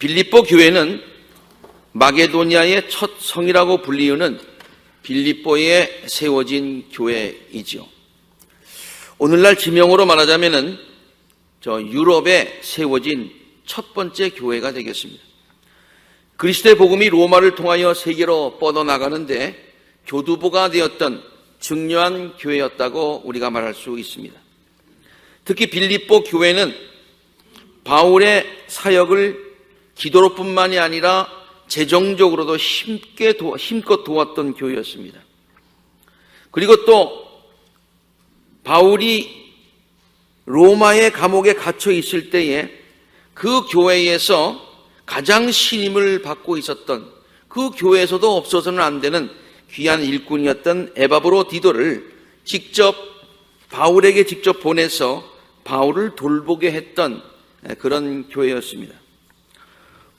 빌립보 교회는 마게도니아의 첫 성이라고 불리우는 빌립보에 세워진 교회이지요. 오늘날 지명으로 말하자면은 저 유럽에 세워진 첫 번째 교회가 되겠습니다. 그리스도의 복음이 로마를 통하여 세계로 뻗어나가는데 교두보가 되었던 중요한 교회였다고 우리가 말할 수 있습니다. 특히 빌립보 교회는 바울의 사역을 기도로뿐만이 아니라 재정적으로도 힘께 도, 힘껏 도왔던 교회였습니다. 그리고 또 바울이 로마의 감옥에 갇혀 있을 때에 그 교회에서 가장 신임을 받고 있었던 그 교회에서도 없어서는 안 되는 귀한 일꾼이었던 에바브로 디도를 직접 바울에게 직접 보내서 바울을 돌보게 했던 그런 교회였습니다.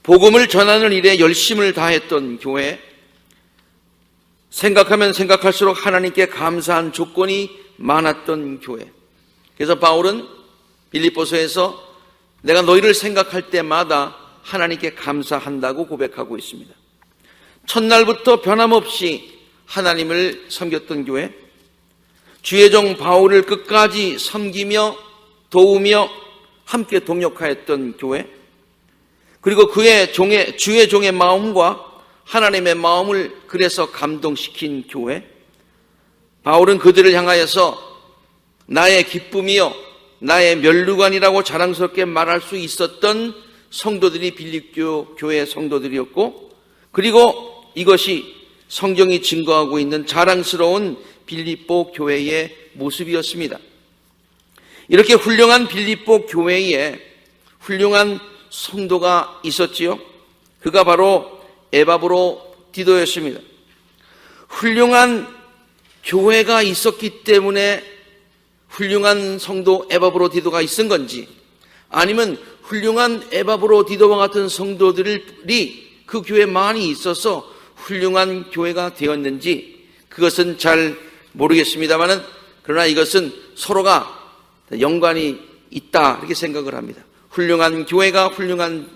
복음을 전하는 일에 열심을 다했던 교회, 생각하면 생각할수록 하나님께 감사한 조건이 많았던 교회. 그래서 바울은 빌립보서에서 내가 너희를 생각할 때마다 하나님께 감사한다고 고백하고 있습니다. 첫날부터 변함없이 하나님을 섬겼던 교회, 주의 종 바울을 끝까지 섬기며 도우며 함께 동역하였던 교회, 그리고 그의 종의, 주의 종의 마음과 하나님의 마음을 그래서 감동시킨 교회, 바울은 그들을 향하여서 나의 기쁨이요, 나의 멸류관이라고 자랑스럽게 말할 수 있었던 성도들이 빌립교 교회 성도들이었고, 그리고 이것이 성경이 증거하고 있는 자랑스러운 빌립보 교회의 모습이었습니다. 이렇게 훌륭한 빌립보 교회에 훌륭한 성도가 있었지요. 그가 바로 에바브로 디도였습니다. 훌륭한 교회가 있었기 때문에 훌륭한 성도 에바브로 디도가 있은 건지 아니면 훌륭한 에바브로 디도와 같은 성도들이 그 교회에 많이 있어서 훌륭한 교회가 되었는지 그것은 잘 모르겠습니다만은 그러나 이것은 서로가 연관이 있다 이렇게 생각을 합니다. 훌륭한 교회가 훌륭한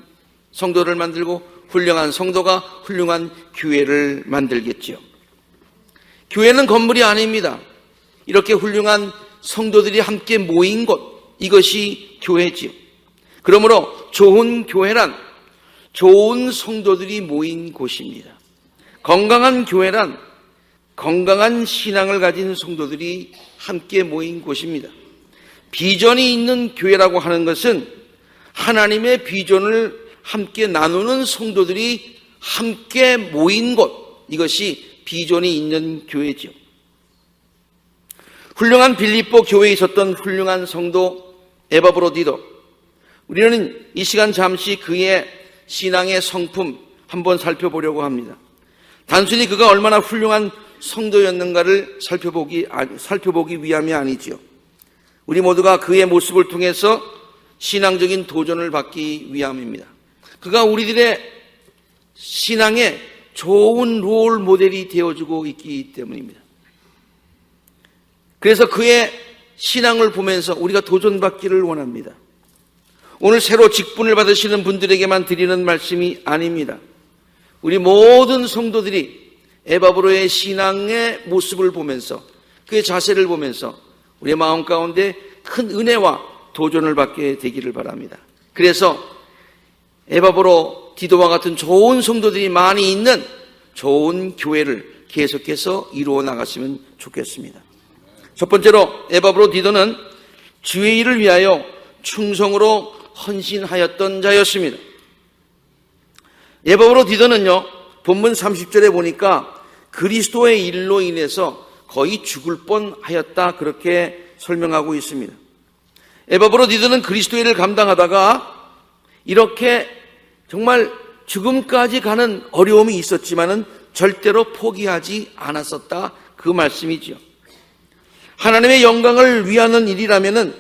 성도를 만들고 훌륭한 성도가 훌륭한 교회를 만들겠지요. 교회는 건물이 아닙니다. 이렇게 훌륭한 성도들이 함께 모인 곳, 이것이 교회지요. 그러므로 좋은 교회란 좋은 성도들이 모인 곳입니다. 건강한 교회란 건강한 신앙을 가진 성도들이 함께 모인 곳입니다. 비전이 있는 교회라고 하는 것은 하나님의 비전을 함께 나누는 성도들이 함께 모인 곳, 이것이 비전이 있는 교회죠. 훌륭한 빌립보 교회에 있었던 훌륭한 성도 에바브로디도 우리는 이 시간 잠시 그의 신앙의 성품 한번 살펴보려고 합니다. 단순히 그가 얼마나 훌륭한 성도였는가를 살펴보기, 살펴보기 위함이 아니지요. 우리 모두가 그의 모습을 통해서 신앙적인 도전을 받기 위함입니다. 그가 우리들의 신앙에 좋은 롤 모델이 되어주고 있기 때문입니다. 그래서 그의 신앙을 보면서 우리가 도전받기를 원합니다. 오늘 새로 직분을 받으시는 분들에게만 드리는 말씀이 아닙니다. 우리 모든 성도들이 에바브로의 신앙의 모습을 보면서 그의 자세를 보면서 우리의 마음 가운데 큰 은혜와 도전을 받게 되기를 바랍니다. 그래서 에바브로 디도와 같은 좋은 성도들이 많이 있는 좋은 교회를 계속해서 이루어 나갔으면 좋겠습니다. 첫 번째로 에바브로 디도는 주의 일을 위하여 충성으로 헌신하였던 자였습니다. 에바브로 디도는요, 본문 30절에 보니까 그리스도의 일로 인해서 거의 죽을 뻔 하였다. 그렇게 설명하고 있습니다. 에바브로 디도는 그리스도의 일을 감당하다가 이렇게 정말 죽음까지 가는 어려움이 있었지만은 절대로 포기하지 않았었다. 그 말씀이지요. 하나님의 영광을 위하는 일이라면은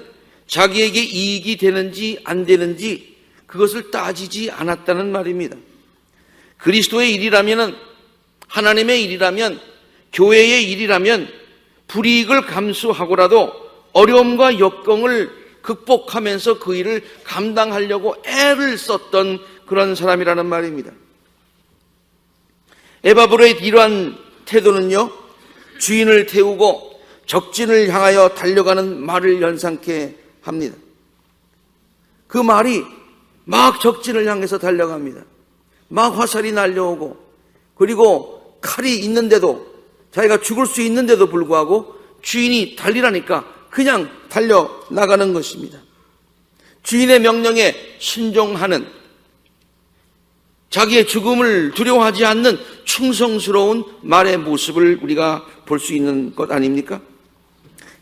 자기에게 이익이 되는지 안 되는지 그것을 따지지 않았다는 말입니다. 그리스도의 일이라면은 하나님의 일이라면 교회의 일이라면 불이익을 감수하고라도 어려움과 역경을 극복하면서 그 일을 감당하려고 애를 썼던 그런 사람이라는 말입니다. 에바브로의 이러한 태도는요, 주인을 태우고 적진을 향하여 달려가는 말을 연상케 합니다. 그 말이 막 적진을 향해서 달려갑니다. 막 화살이 날려오고, 그리고 칼이 있는데도, 자기가 죽을 수 있는데도 불구하고 주인이 달리라니까 그냥 달려 나가는 것입니다. 주인의 명령에 순종하는 자기의 죽음을 두려워하지 않는 충성스러운 말의 모습을 우리가 볼 수 있는 것 아닙니까?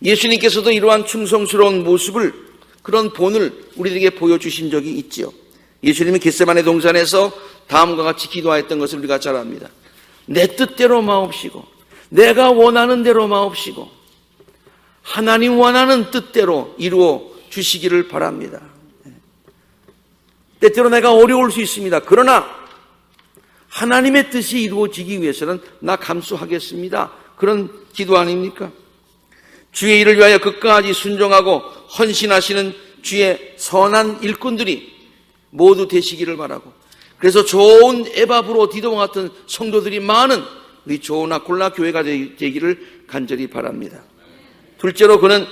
예수님께서도 이러한 충성스러운 모습을 그런 본을 우리에게 보여주신 적이 있지요. 예수님이 겟세만의 동산에서 다음과 같이 기도하였던 것을 우리가 잘 압니다. 내 뜻대로 마옵시고 내가 원하는 대로 마옵시고 하나님 원하는 뜻대로 이루어 주시기를 바랍니다. 때때로 내가 어려울 수 있습니다. 그러나 하나님의 뜻이 이루어지기 위해서는 나 감수하겠습니다. 그런 기도 아닙니까? 주의 일을 위하여 끝까지 순종하고 헌신하시는 주의 선한 일꾼들이 모두 되시기를 바라고 그래서 좋은 에바브로 디도와 같은 성도들이 많은 우리 좋은 아콜라 교회가 되기를 간절히 바랍니다. 둘째로 그는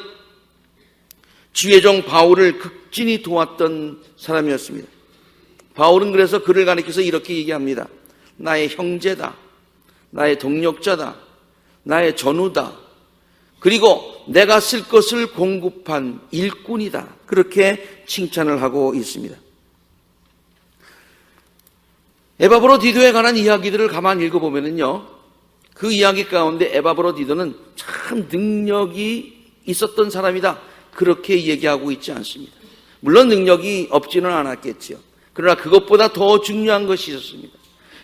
주의 종 바울을 극진히 도왔던 사람이었습니다. 바울은 그래서 그를 가리켜서 이렇게 얘기합니다. 나의 형제다. 나의 동력자다. 나의 전우다. 그리고 내가 쓸 것을 공급한 일꾼이다. 그렇게 칭찬을 하고 있습니다. 에바브로 디도에 관한 이야기들을 가만히 읽어보면요. 그 이야기 가운데 에바브로 디도는 참 능력이 있었던 사람이다. 그렇게 얘기하고 있지 않습니다. 물론 능력이 없지는 않았겠지요. 그러나 그것보다 더 중요한 것이 있었습니다.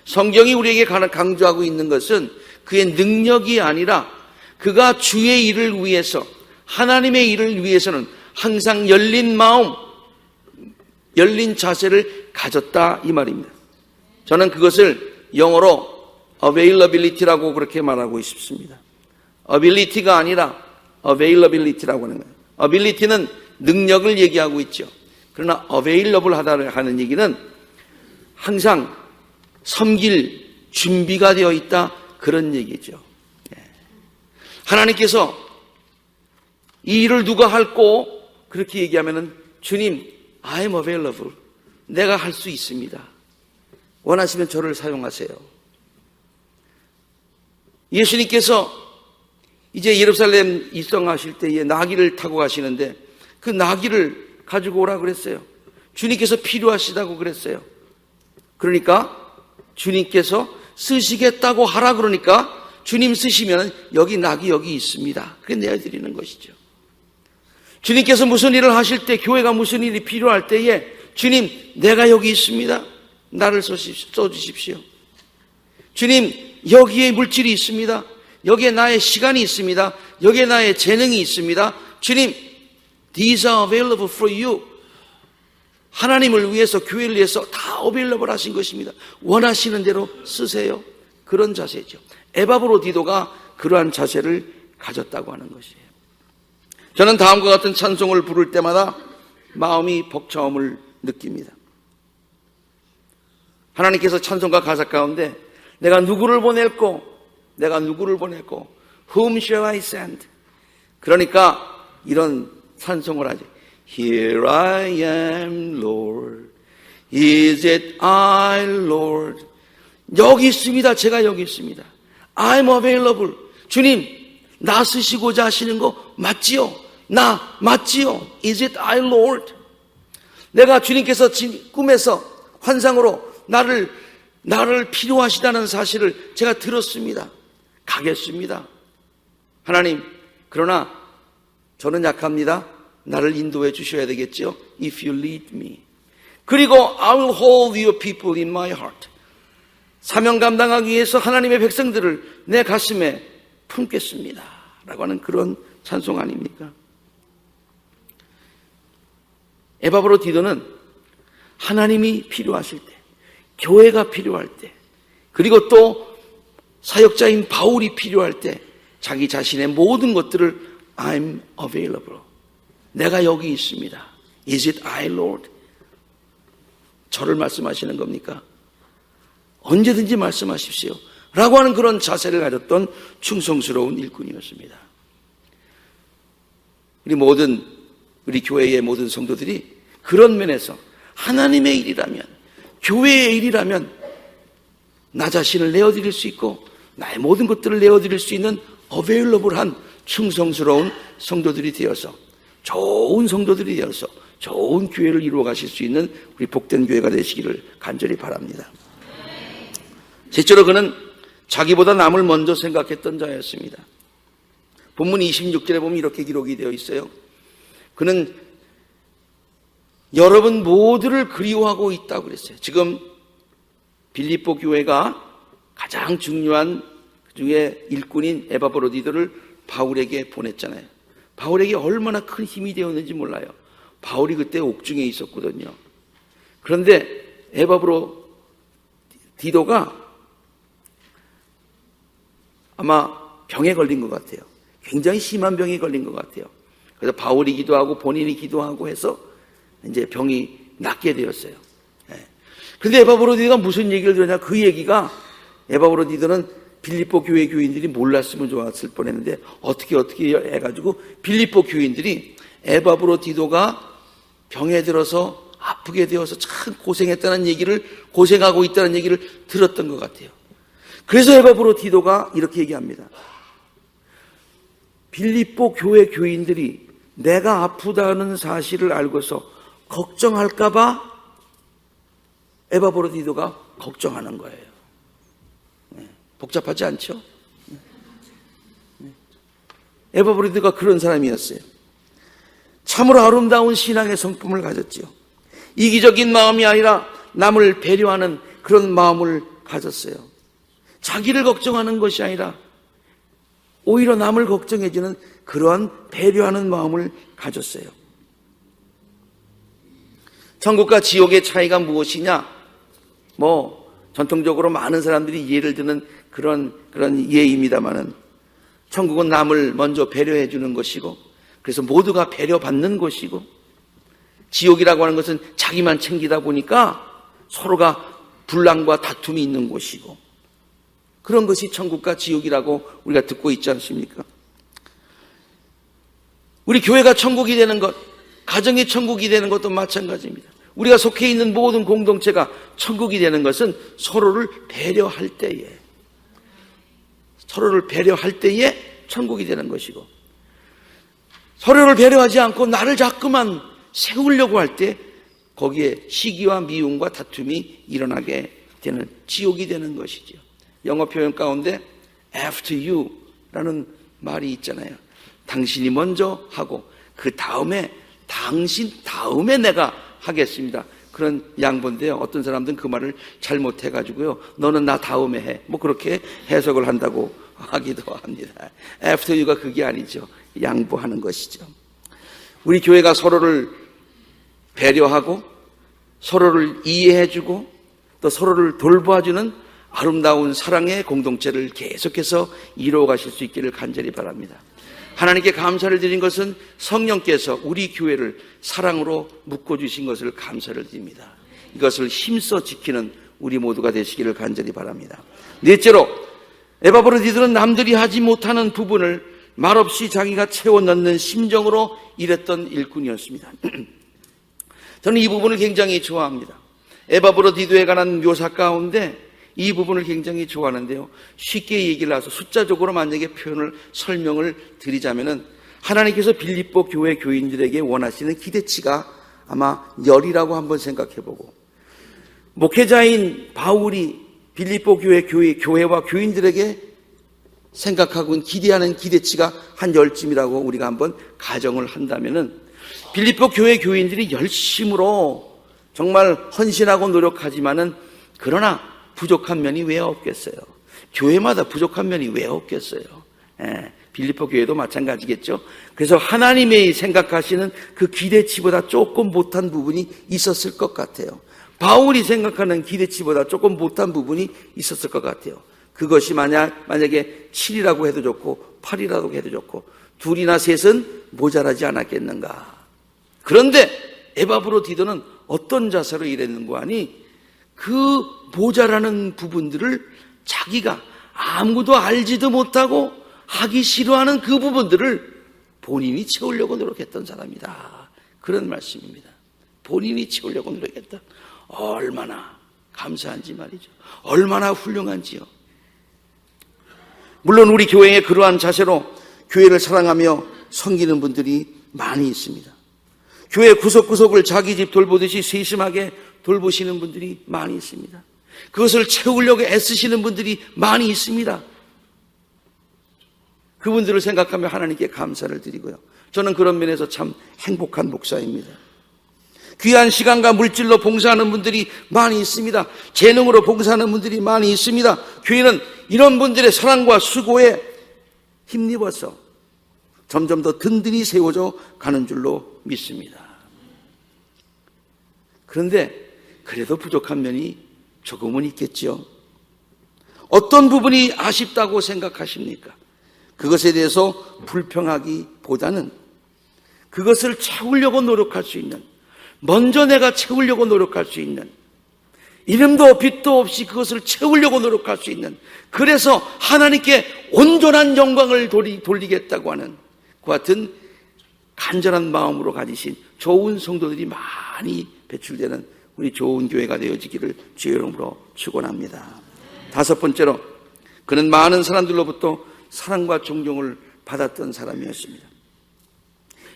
성경이 우리에게 강조하고 있는 것은 그의 능력이 아니라 그가 주의 일을 위해서 하나님의 일을 위해서는 항상 열린 마음, 열린 자세를 가졌다 이 말입니다. 저는 그것을 영어로 availability라고 그렇게 말하고 싶습니다. ability가 아니라 availability라고 하는 거예요. ability는 능력을 얘기하고 있죠. 그러나 available 하다를 하는 얘기는 항상 섬길 준비가 되어 있다 그런 얘기죠. 예. 하나님께서 이 일을 누가 할고 그렇게 얘기하면은 주님, I'm available. 내가 할 수 있습니다. 원하시면 저를 사용하세요. 예수님께서 이제 예루살렘 입성하실 때에 나귀를 타고 가시는데 그 나귀를 가지고 오라 그랬어요. 주님께서 필요하시다고 그랬어요. 그러니까 주님께서 쓰시겠다고 하라 그러니까 주님 쓰시면 여기 낙이 여기 있습니다. 그게 내어드리는 것이죠. 주님께서 무슨 일을 하실 때 교회가 무슨 일이 필요할 때에 주님 내가 여기 있습니다. 나를 써주십시오. 주님 여기에 물질이 있습니다. 여기에 나의 시간이 있습니다. 여기에 나의 재능이 있습니다. 주님 These are available for you. 하나님을 위해서, 교회를 위해서 다 어빌러블 하신 것입니다. 원하시는 대로 쓰세요. 그런 자세죠. 에바브로 디도가 그러한 자세를 가졌다고 하는 것이에요. 저는 다음과 같은 찬송을 부를 때마다 마음이 벅차움을 느낍니다. 하나님께서 찬송가 가사 가운데 내가 누구를 보낼고, 내가 누구를 보낼고, whom shall I send? 그러니까 이런 찬송을 하지. Here I am, Lord. Is it I, Lord? 여기 있습니다. 제가 여기 있습니다. I'm available. 주님, 나 쓰시고자 하시는 거 맞지요? 나 맞지요? Is it I, Lord? 내가 주님께서 꿈에서 환상으로 나를 나를 필요하시다는 사실을 제가 들었습니다. 가겠습니다. 하나님, 그러나 저는 약합니다. 나를 인도해 주셔야 되겠죠. If you lead me. 그리고 I will hold your people in my heart. 사명 감당하기 위해서 하나님의 백성들을 내 가슴에 품겠습니다. 라고 하는 그런 찬송 아닙니까? 에바브로 디도는 하나님이 필요하실 때, 교회가 필요할 때, 그리고 또 사역자인 바울이 필요할 때, 자기 자신의 모든 것들을 I'm available. 내가 여기 있습니다. Is it I, Lord? 저를 말씀하시는 겁니까? 언제든지 말씀하십시오. 라고 하는 그런 자세를 가졌던 충성스러운 일꾼이었습니다. 우리 모든, 우리 교회의 모든 성도들이 그런 면에서 하나님의 일이라면, 교회의 일이라면 나 자신을 내어드릴 수 있고 나의 모든 것들을 내어드릴 수 있는 어베일러블한 충성스러운 성도들이 되어서 좋은 성도들이 되어서 좋은 교회를 이루어 가실 수 있는 우리 복된 교회가 되시기를 간절히 바랍니다. 실제로 그는 자기보다 남을 먼저 생각했던 자였습니다. 본문 26절에 보면 이렇게 기록이 되어 있어요. 그는 여러분 모두를 그리워하고 있다고 그랬어요. 지금 빌립보 교회가 가장 중요한 그 중에 일꾼인 에바브로디들을 바울에게 보냈잖아요. 바울에게 얼마나 큰 힘이 되었는지 몰라요. 바울이 그때 옥중에 있었거든요. 그런데 에바브로 디도가 아마 병에 걸린 것 같아요. 굉장히 심한 병에 걸린 것 같아요. 그래서 바울이 기도하고 본인이 기도하고 해서 이제 병이 낫게 되었어요. 그런데 에바브로디가 무슨 얘기를 들었냐? 그 얘기가 에바브로디들은 빌립보 교회 교인들이 몰랐으면 좋았을 뻔했는데 어떻게 어떻게 해가지고 빌립보 교인들이 에바브로디도가 병에 들어서 아프게 되어서 참 고생했다는 얘기를 고생하고 있다는 얘기를 들었던 것 같아요. 그래서 에바브로디도가 이렇게 얘기합니다. 빌립보 교회 교인들이 내가 아프다는 사실을 알고서 걱정할까봐 에바브로디도가 걱정하는 거예요. 네, 복잡하지 않죠? 네. 에바브로디도가 그런 사람이었어요. 참으로 아름다운 신앙의 성품을 가졌지요. 이기적인 마음이 아니라 남을 배려하는 그런 마음을 가졌어요. 자기를 걱정하는 것이 아니라 오히려 남을 걱정해주는 그러한 배려하는 마음을 가졌어요. 천국과 지옥의 차이가 무엇이냐? 뭐 전통적으로 많은 사람들이 이해를 드는 그런 그런 예입니다만은 천국은 남을 먼저 배려해 주는 것이고 그래서 모두가 배려받는 것이고 지옥이라고 하는 것은 자기만 챙기다 보니까 서로가 불랑과 다툼이 있는 곳이고 그런 것이 천국과 지옥이라고 우리가 듣고 있지 않습니까? 우리 교회가 천국이 되는 것, 가정이 천국이 되는 것도 마찬가지입니다. 우리가 속해 있는 모든 공동체가 천국이 되는 것은 서로를 배려할 때에, 서로를 배려할 때에 천국이 되는 것이고, 서로를 배려하지 않고 나를 자꾸만 세우려고 할 때, 거기에 시기와 미움과 다툼이 일어나게 되는 지옥이 되는 것이죠. 영어 표현 가운데 after you라는 말이 있잖아요. 당신이 먼저 하고 그 다음에 당신 다음에 내가 하겠습니다. 그런 양본인데요. 어떤 사람들은 그 말을 잘못해가지고요. 너는 나 다음에 해. 뭐 그렇게 해석을 한다고 하기도 합니다. after you가 그게 아니죠. 양보하는 것이죠. 우리 교회가 서로를 배려하고 서로를 이해해주고 또 서로를 돌보아주는 아름다운 사랑의 공동체를 계속해서 이루어 가실 수 있기를 간절히 바랍니다. 하나님께 감사를 드린 것은 성령께서 우리 교회를 사랑으로 묶어주신 것을 감사를 드립니다. 이것을 힘써 지키는 우리 모두가 되시기를 간절히 바랍니다. 넷째로, 에바브로디들은 남들이 하지 못하는 부분을 말없이 자기가 채워 넣는 심정으로 일했던 일꾼이었습니다. 저는 이 부분을 굉장히 좋아합니다. 에바브로디도에 관한 묘사 가운데 이 부분을 굉장히 좋아하는데요. 쉽게 얘기를 해서 숫자적으로 만약에 표현을 설명을 드리자면은 하나님께서 빌립보 교회 교인들에게 원하시는 기대치가 아마 열이라고 한번 생각해 보고 목회자인 바울이 빌립보 교회 교회 교회와 교인들에게 생각하고 기대하는 기대치가 한 열쯤이라고 우리가 한번 가정을 한다면은 빌립보 교회 교인들이 열심으로 정말 헌신하고 노력하지만은 그러나 부족한 면이 왜 없겠어요? 교회마다 부족한 면이 왜 없겠어요? 예, 빌리포 교회도 마찬가지겠죠. 그래서 하나님의 생각하시는 그 기대치보다 조금 못한 부분이 있었을 것 같아요. 바울이 생각하는 기대치보다 조금 못한 부분이 있었을 것 같아요. 그것이 만약, 만약에 7이라고 해도 좋고 8이라고 해도 좋고 둘이나 셋은 모자라지 않았겠는가. 그런데 에바브로 디도는 어떤 자세로 일했는고 하니 그 모자라는 부분들을 자기가 아무도 알지도 못하고 하기 싫어하는 그 부분들을 본인이 채우려고 노력했던 사람이다. 그런 말씀입니다. 본인이 채우려고 노력했다. 얼마나 감사한지 말이죠. 얼마나 훌륭한지요. 물론 우리 교회에 그러한 자세로 교회를 사랑하며 섬기는 분들이 많이 있습니다. 교회 구석구석을 자기 집 돌보듯이 세심하게 돌보시는 분들이 많이 있습니다. 그것을 채우려고 애쓰시는 분들이 많이 있습니다. 그분들을 생각하며 하나님께 감사를 드리고요. 저는 그런 면에서 참 행복한 목사입니다. 귀한 시간과 물질로 봉사하는 분들이 많이 있습니다. 재능으로 봉사하는 분들이 많이 있습니다. 교회는 이런 분들의 사랑과 수고에 힘입어서 점점 더 든든히 세워져 가는 줄로 믿습니다. 그런데 그래도 부족한 면이 조금은 있겠죠. 어떤 부분이 아쉽다고 생각하십니까? 그것에 대해서 불평하기보다는 그것을 채우려고 노력할 수 있는, 먼저 내가 채우려고 노력할 수 있는, 이름도 빛도 없이 그것을 채우려고 노력할 수 있는, 그래서 하나님께 온전한 영광을 돌리, 돌리겠다고 하는 그 같은 간절한 마음으로 가지신 좋은 성도들이 많이 배출되는 우리 좋은 교회가 되어지기를 주의 이름으로 축원합니다. 다섯 번째로 그는 많은 사람들로부터 사랑과 존경을 받았던 사람이었습니다.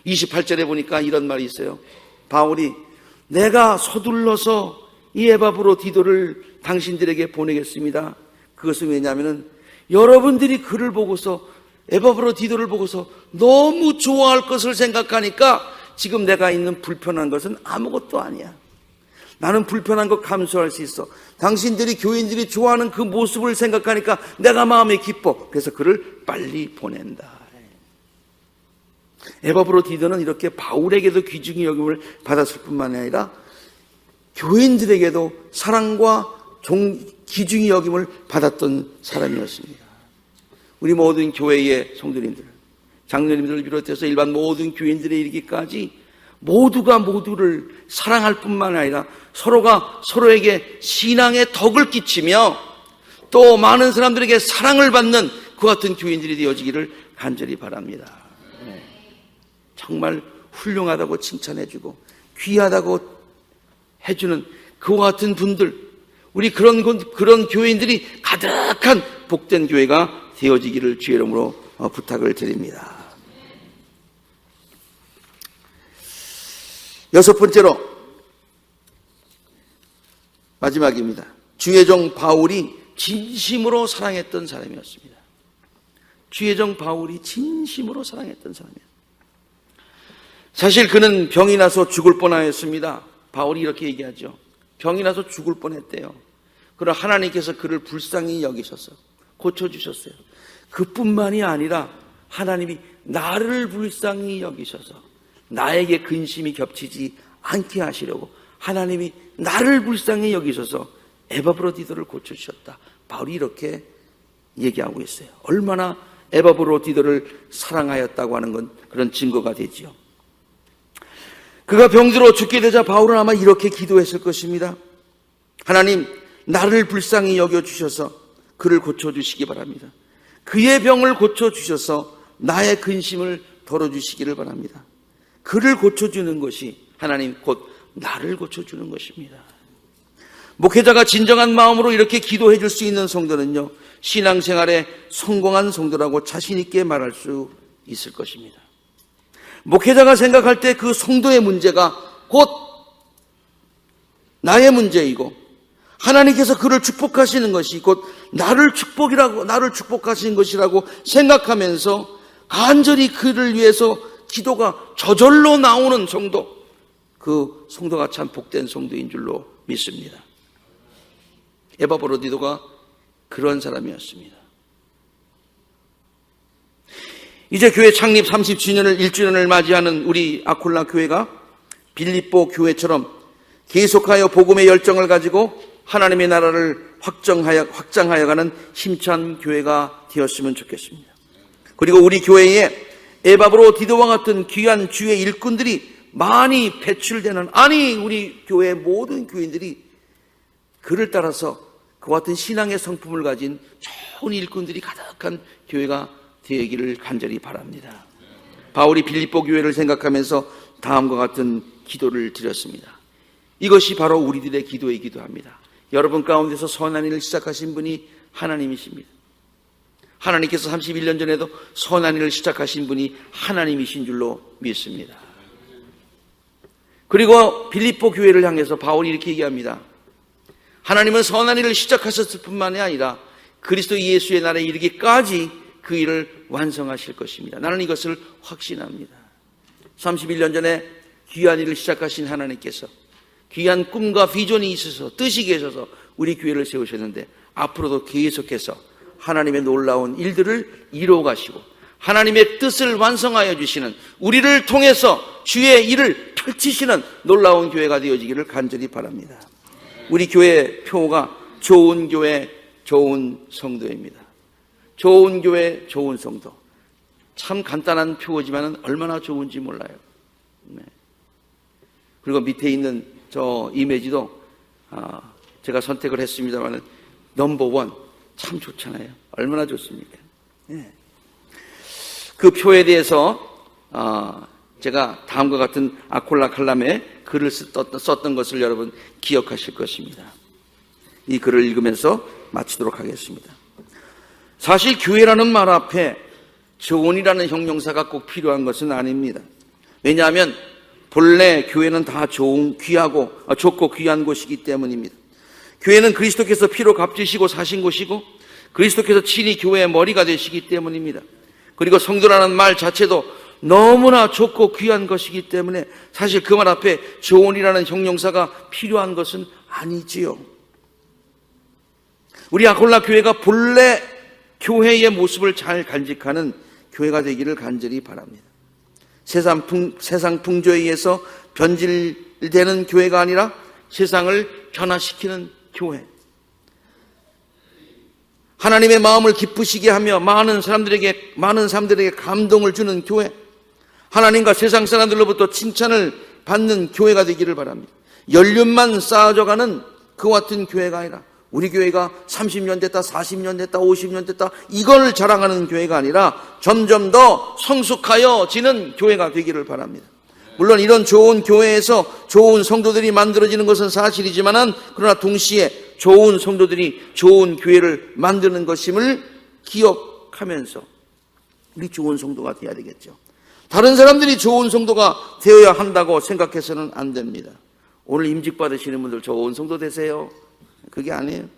28절에 보니까 이런 말이 있어요. 바울이 내가 서둘러서 이 에바브로 디도를 당신들에게 보내겠습니다. 그것은 왜냐하면 여러분들이 그를 보고서 에바브로 디도를 보고서 너무 좋아할 것을 생각하니까 지금 내가 있는 불편한 것은 아무것도 아니야. 나는 불편한 거 감수할 수 있어. 당신들이 교인들이 좋아하는 그 모습을 생각하니까 내가 마음에 기뻐. 그래서 그를 빨리 보낸다. 에바브로 디도는 이렇게 바울에게도 귀중히 여김을 받았을 뿐만 아니라 교인들에게도 사랑과 종, 귀중히 여김을 받았던 사람이었습니다. 우리 모든 교회의 성도님들, 장로님들을 비롯해서 일반 모든 교인들에 이르기까지 모두가 모두를 사랑할 뿐만 아니라 서로가 서로에게 신앙의 덕을 끼치며 또 많은 사람들에게 사랑을 받는 그 같은 교인들이 되어지기를 간절히 바랍니다. 네. 정말 훌륭하다고 칭찬해주고 귀하다고 해주는 그와 같은 분들, 우리 그런 그런 교인들이 가득한 복된 교회가 되어지기를 주의 이름으로 어, 부탁을 드립니다. 여섯 번째로 마지막입니다. 주의 종 바울이 진심으로 사랑했던 사람이었습니다. 주의 종 바울이 진심으로 사랑했던 사람이었습니다. 사실 그는 병이 나서 죽을 뻔하였습니다. 바울이 이렇게 얘기하죠. 병이 나서 죽을 뻔했대요. 그러나 하나님께서 그를 불쌍히 여기셔서 고쳐주셨어요. 그뿐만이 아니라 하나님이 나를 불쌍히 여기셔서 나에게 근심이 겹치지 않게 하시려고 하나님이 나를 불쌍히 여기셔서 에바브로디도를 고쳐주셨다. 바울이 이렇게 얘기하고 있어요. 얼마나 에바브로디도를 사랑하였다고 하는 건 그런 증거가 되지요. 그가 병들어 죽게 되자 바울은 아마 이렇게 기도했을 것입니다. 하나님, 나를 불쌍히 여겨주셔서 그를 고쳐주시기 바랍니다. 그의 병을 고쳐주셔서 나의 근심을 덜어주시기를 바랍니다. 그를 고쳐주는 것이 하나님 곧 나를 고쳐주는 것입니다. 목회자가 진정한 마음으로 이렇게 기도해 줄 수 있는 성도는요, 신앙생활에 성공한 성도라고 자신있게 말할 수 있을 것입니다. 목회자가 생각할 때 그 성도의 문제가 곧 나의 문제이고, 하나님께서 그를 축복하시는 것이 곧 나를 축복이라고, 나를 축복하시는 것이라고 생각하면서 간절히 그를 위해서 기도가 저절로 나오는 성도, 그 성도가 참 복된 성도인 줄로 믿습니다. 에바브로디도가 그런 사람이었습니다. 이제 교회 창립 30주년을 1주년을 맞이하는 우리 아콜라 교회가 빌립보 교회처럼 계속하여 복음의 열정을 가지고 하나님의 나라를 확정하여 확장하여 가는 힘찬 교회가 되었으면 좋겠습니다. 그리고 우리 교회에 에바브로 디도와 같은 귀한 주의 일꾼들이 많이 배출되는 아니 우리 교회 모든 교인들이 그를 따라서 그와 같은 신앙의 성품을 가진 좋은 일꾼들이 가득한 교회가 되기를 간절히 바랍니다. 바울이 빌립보 교회를 생각하면서 다음과 같은 기도를 드렸습니다. 이것이 바로 우리들의 기도이기도 합니다. 여러분 가운데서 선한 일을 시작하신 분이 하나님이십니다. 하나님께서 31년 전에도 선한 일을 시작하신 분이 하나님이신 줄로 믿습니다. 그리고 빌립보 교회를 향해서 바울이 이렇게 얘기합니다. 하나님은 선한 일을 시작하셨을 뿐만이 아니라 그리스도 예수의 날에 이르기까지 그 일을 완성하실 것입니다. 나는 이것을 확신합니다. 31년 전에 귀한 일을 시작하신 하나님께서 귀한 꿈과 비전이 있어서 뜻이 계셔서 우리 교회를 세우셨는데 앞으로도 계속해서 하나님의 놀라운 일들을 이루어 가시고 하나님의 뜻을 완성하여 주시는 우리를 통해서 주의 일을 펼치시는 놀라운 교회가 되어지기를 간절히 바랍니다. 우리 교회 표가 좋은 교회, 좋은 성도입니다. 좋은 교회, 좋은 성도. 참 간단한 표어지만 얼마나 좋은지 몰라요. 네. 그리고 밑에 있는 저 이미지도 아, 제가 선택을 했습니다만 넘버원 참 좋잖아요. 얼마나 좋습니까? 네. 그 표에 대해서 아, 제가 다음과 같은 아콜라 칼럼에 글을 썼던, 것을 여러분 기억하실 것입니다. 이 글을 읽으면서 마치도록 하겠습니다. 사실 교회라는 말 앞에 좋은이라는 형용사가 꼭 필요한 것은 아닙니다. 왜냐하면 본래 교회는 다 좋은, 귀하고, 아, 좋고 귀한 곳이기 때문입니다. 교회는 그리스도께서 피로 값지시고 사신 곳이고, 그리스도께서 친히 교회의 머리가 되시기 때문입니다. 그리고 성도라는 말 자체도 너무나 좋고 귀한 것이기 때문에 사실 그 말 앞에 좋은이라는 형용사가 필요한 것은 아니지요. 우리 아콜라 교회가 본래 교회의 모습을 잘 간직하는 교회가 되기를 간절히 바랍니다. 세상, 풍, 세상 풍조에 의해서 변질되는 교회가 아니라 세상을 변화시키는 교회. 하나님의 마음을 기쁘시게 하며 많은 사람들에게, 많은 사람들에게 감동을 주는 교회. 하나님과 세상 사람들로부터 칭찬을 받는 교회가 되기를 바랍니다. 연륜만 쌓아져 가는 그 같은 교회가 아니라 우리 교회가 30년 됐다, 40년 됐다, 50년 됐다, 이걸 자랑하는 교회가 아니라 점점 더 성숙하여지는 교회가 되기를 바랍니다. 물론 이런 좋은 교회에서 좋은 성도들이 만들어지는 것은 사실이지만은 그러나 동시에 좋은 성도들이 좋은 교회를 만드는 것임을 기억하면서 우리 좋은 성도가 되어야 되겠죠. 다른 사람들이 좋은 성도가 되어야 한다고 생각해서는 안 됩니다. 오늘 임직 받으시는 분들 좋은 성도 되세요. 그게 아니에요.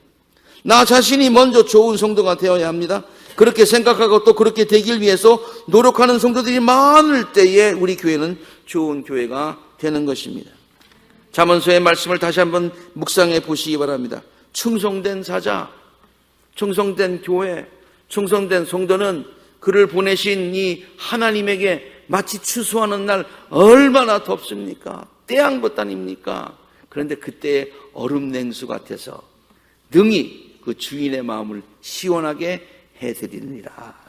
나 자신이 먼저 좋은 성도가 되어야 합니다. 그렇게 생각하고 또 그렇게 되길 위해서 노력하는 성도들이 많을 때에 우리 교회는 좋은 교회가 되는 것입니다. 자문서의 말씀을 다시 한번 묵상해 보시기 바랍니다. 충성된 사자, 충성된 교회, 충성된 성도는 그를 보내신 이 하나님에게 마치 추수하는 날 얼마나 덥습니까? 때양보단입니까? 그런데 그때 얼음 냉수 같아서 능히 그 주인의 마음을 시원하게 해드리느니라.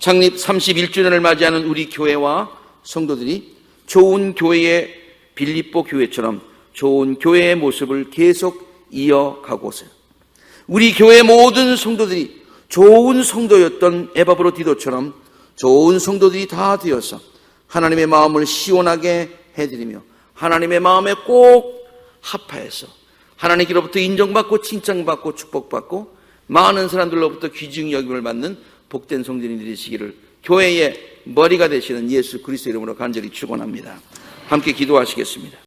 창립 31주년을 맞이하는 우리 교회와 성도들이 좋은 교회의 빌립보 교회처럼 좋은 교회의 모습을 계속 이어가고서요. 우리 교회 모든 성도들이 좋은 성도였던 에바브로 디도처럼 좋은 성도들이 다 되어서 하나님의 마음을 시원하게 해드리며 하나님의 마음에 꼭 합하여서 하나님께로부터 인정받고 칭찬받고 축복받고 많은 사람들로부터 귀중히 여김을 받는 복된 성전이 되시기를 교회의 머리가 되시는 예수 그리스도 이름으로 간절히 축원합니다. 함께 기도하시겠습니다.